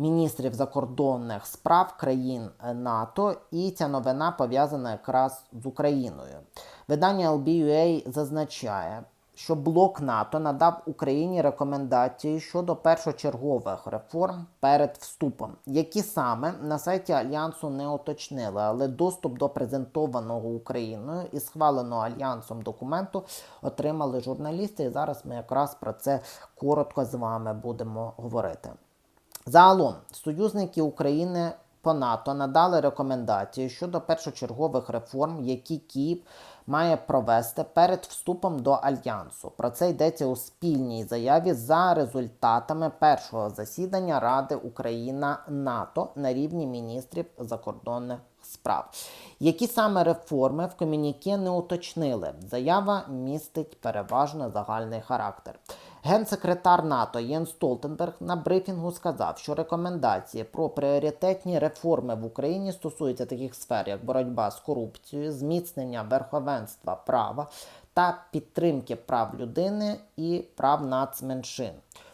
міністрів закордонних справ країн НАТО, і ця новина пов'язана якраз з Україною. Видання LBUA зазначає, що блок НАТО надав Україні рекомендації щодо першочергових реформ перед вступом, які саме на сайті альянсу не уточнили, але доступ до презентованого Україною і схваленого альянсом документу отримали журналісти. І зараз ми якраз про це коротко з вами будемо говорити. Загалом, союзники України по НАТО надали рекомендації щодо першочергових реформ, які Київ має провести перед вступом до альянсу. Про це йдеться у спільній заяві за результатами першого засідання Ради Україна НАТО на рівні міністрів закордонних справ. Які саме реформи в комюніке не уточнили? Заява містить переважно загальний характер. Генсекретар НАТО Єн Столтенберг на брифінгу сказав, що рекомендації про пріоритетні реформи в Україні стосуються таких сфер, як боротьба з корупцією, зміцнення верховенства права та підтримки прав людини і прав нацменшин.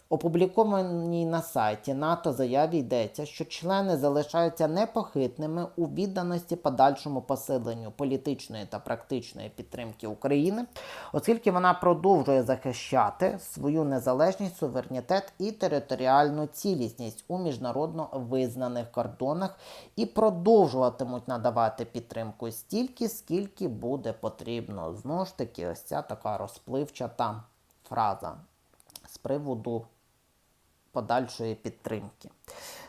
Опублікованій на сайті НАТО заяві йдеться, що члени залишаються непохитними у відданості подальшому посиленню політичної та практичної підтримки України, оскільки вона продовжує захищати свою незалежність, суверенітет і територіальну цілісність у міжнародно визнаних кордонах і продовжуватимуть надавати підтримку стільки, скільки буде потрібно. Знову ж таки, ось ця така розпливчата фраза з приводу подальшої підтримки.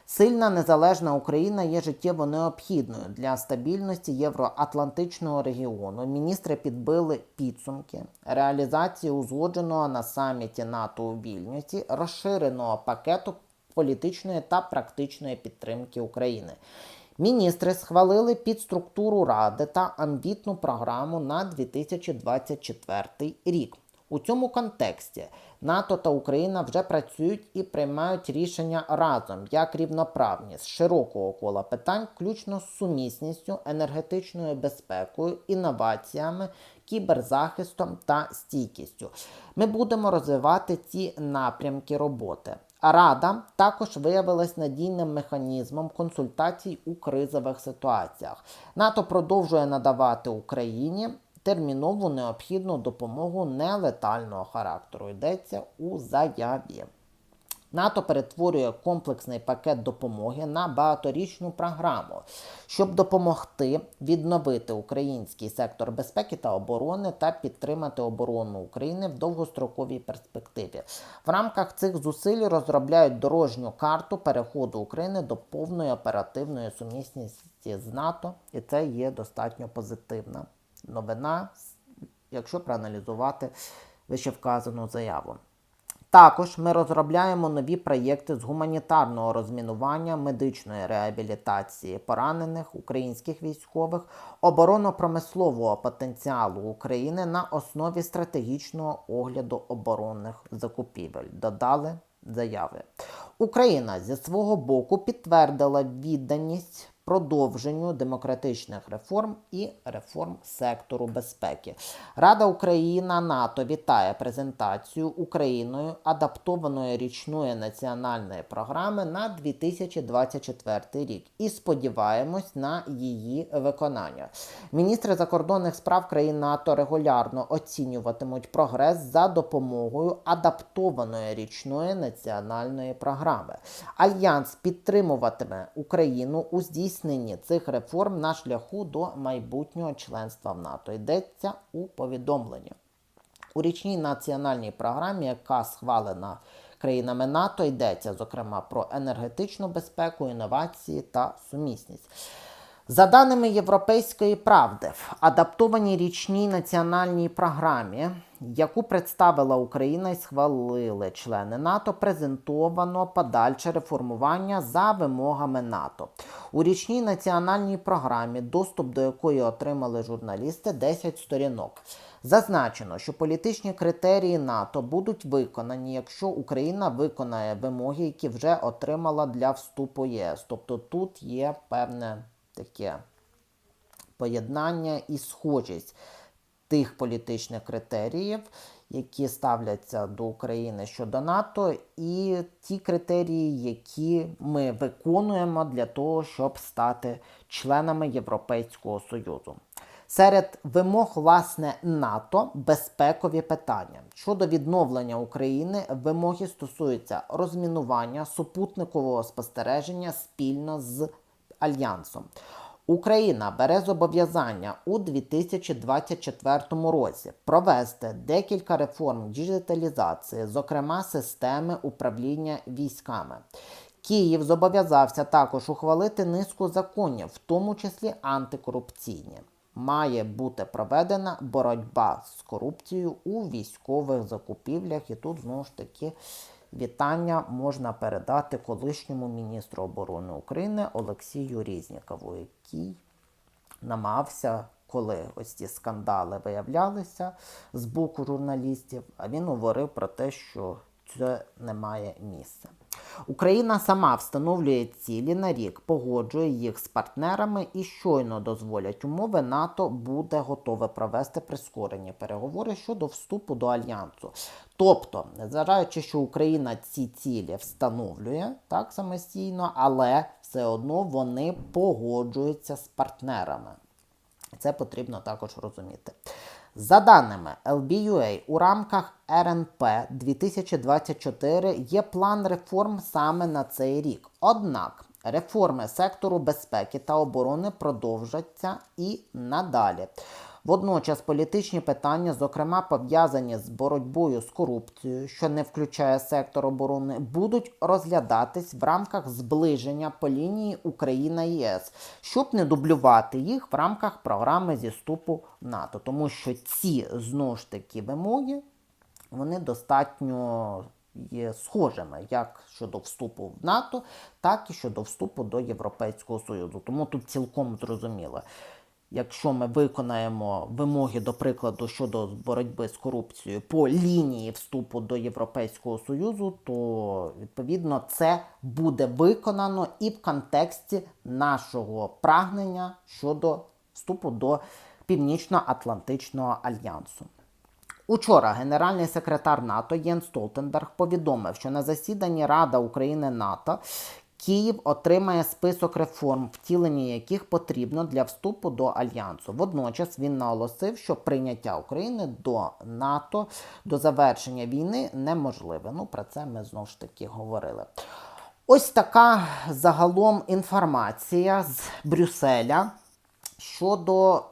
Сильна незалежна Україна є життєво необхідною для стабільності євроатлантичного регіону. Міністри підбили підсумки реалізації узгодженого на саміті НАТО у Вільнюсі розширеного пакету політичної та практичної підтримки України. Міністри схвалили підструктуру Ради та амбітну програму на 2024 рік. У цьому контексті НАТО та Україна вже працюють і приймають рішення разом як рівноправні з широкого кола питань, включно з сумісністю, енергетичною безпекою, інноваціями, кіберзахистом та стійкістю. Ми будемо розвивати ці напрямки роботи. Рада також виявилась надійним механізмом консультацій у кризових ситуаціях. НАТО продовжує надавати Україні термінову необхідну допомогу нелетального характеру. Йдеться у заяві. НАТО перетворює комплексний пакет допомоги на багаторічну програму, щоб допомогти відновити український сектор безпеки та оборони та підтримати оборону України в довгостроковій перспективі. В рамках цих зусиль розробляють дорожню карту переходу України до повної оперативної сумісності з НАТО, і це є достатньо позитивна новина, якщо проаналізувати вищевказану заяву. Також ми розробляємо нові проєкти з гуманітарного розмінування, медичної реабілітації поранених українських військових, оборонно-промислового потенціалу України на основі стратегічного огляду оборонних закупівель. Додали заяви. Україна зі свого боку підтвердила відданість продовженню демократичних реформ і реформ сектору безпеки. Рада Україна НАТО вітає презентацію Україною адаптованої річної національної програми на 2024 рік і сподіваємось на її виконання. Міністри закордонних справ країн НАТО регулярно оцінюватимуть прогрес за допомогою адаптованої річної національної програми. Альянс підтримуватиме Україну у здійсненні здійсненні цих реформ на шляху до майбутнього членства в НАТО. Йдеться у повідомленні. У річній національній програмі, яка схвалена країнами НАТО, йдеться, зокрема, про енергетичну безпеку, інновації та сумісність. За даними Європейської правди, в адаптованій річній національній програмі, яку представила Україна і схвалили члени НАТО, презентовано подальше реформування за вимогами НАТО. У річній національній програмі, доступ до якої отримали журналісти, 10 сторінок. Зазначено, що політичні критерії НАТО будуть виконані, якщо Україна виконає вимоги, які вже отримала для вступу ЄС. Тобто тут є певне таке поєднання і схожість тих політичних критеріїв, які ставляться до України щодо НАТО, і ті критерії, які ми виконуємо для того, щоб стати членами Європейського Союзу. Серед вимог власне НАТО безпекові питання щодо відновлення України. Вимоги стосуються розмінування супутникового спостереження спільно з альянсом. Україна бере зобов'язання у 2024 році провести декілька реформ діджиталізації, зокрема системи управління військами. Київ зобов'язався також ухвалити низку законів, в тому числі антикорупційні. Має бути проведена боротьба з корупцією у військових закупівлях, і тут знову ж таки вітання можна передати колишньому міністру оборони України Олексію Різнікову, який намагався, коли ось ці скандали виявлялися з боку журналістів, а він говорив про те, що це не має місця. Україна сама встановлює цілі на рік, погоджує їх з партнерами і щойно дозволять умови, НАТО буде готове провести прискорені переговори щодо вступу до альянсу. Тобто, незважаючи, що Україна ці цілі встановлює так самостійно, але все одно вони погоджуються з партнерами. Це потрібно також розуміти. За даними LBUA, у рамках РНП 2024 є план реформ саме на цей рік. Однак реформи сектору безпеки та оборони продовжаться і надалі. Водночас політичні питання, зокрема пов'язані з боротьбою з корупцією, що не включає сектор оборони, будуть розглядатись в рамках зближення по лінії Україна ЄС, щоб не дублювати їх в рамках програми зі вступу НАТО, тому що ці знову ж таки вимоги вони достатньо є схожими як щодо вступу в НАТО, так і щодо вступу до Європейського Союзу. Тому тут цілком зрозуміло. Якщо ми виконаємо вимоги, до прикладу, щодо боротьби з корупцією по лінії вступу до Європейського Союзу, то відповідно це буде виконано і в контексті нашого прагнення щодо вступу до Північно-Атлантичного альянсу. Учора генеральний секретар НАТО Єн Столтенберг повідомив, що на засіданні Рада України НАТО Київ отримає список реформ, втілення яких потрібно для вступу до альянсу. Водночас він наголосив, що прийняття України до НАТО до завершення війни неможливе. Ну про це ми знову ж таки говорили. Ось така загалом інформація з Брюсселя щодо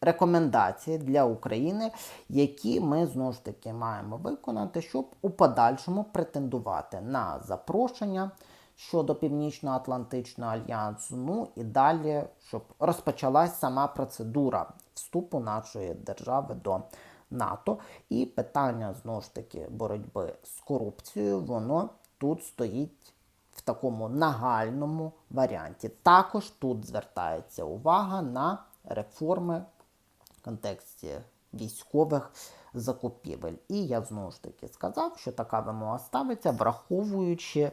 рекомендацій для України, які ми знову ж таки маємо виконати, щоб у подальшому претендувати на запрошення щодо Північно-Атлантичного альянсу. Ну і далі, щоб розпочалась сама процедура вступу нашої держави до НАТО. І питання знову ж таки боротьби з корупцією, воно тут стоїть. В такому нагальному варіанті. Також тут звертається увага на реформи в контексті військових закупівель. І я знову ж таки сказав, що така вимога ставиться, враховуючи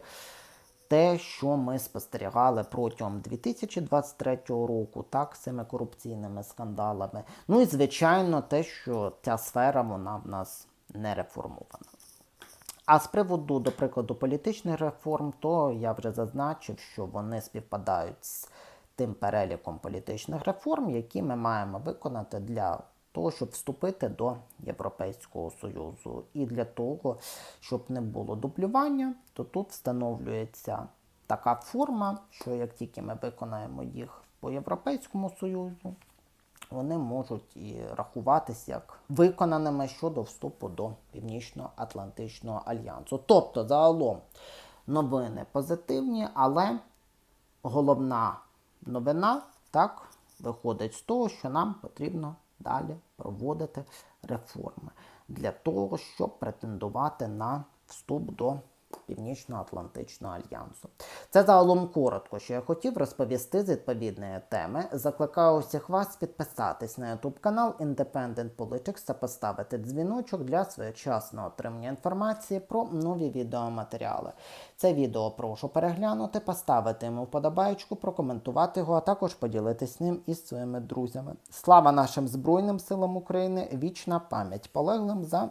те, що ми спостерігали протягом 2023 року, так, з цими корупційними скандалами. Ну і звичайно, те, що ця сфера вона в нас не реформована. А з приводу, до прикладу, політичних реформ, то я вже зазначив, що вони співпадають з тим переліком політичних реформ, які ми маємо виконати для того, щоб вступити до Європейського Союзу. І для того, щоб не було дублювання, то тут встановлюється така форма, що як тільки ми виконаємо їх по Європейському Союзу, вони можуть і рахуватися як виконаними щодо вступу до Північно-Атлантичного альянсу. Тобто, загалом новини позитивні, але головна новина Так, виходить з того, що нам потрібно далі проводити реформи для того, щоб претендувати на вступ до Північно-Атлантичного альянсу. Це загалом коротко, що я хотів розповісти з відповідної теми. Закликаю усіх вас підписатись на YouTube канал Independent Politics та поставити дзвіночок для своєчасного отримання інформації про нові відеоматеріали. Це відео прошу переглянути, поставити йому вподобайку, прокоментувати його, а також поділитись ним із своїми друзями. Слава нашим Збройним силам України! Вічна пам'ять полеглим за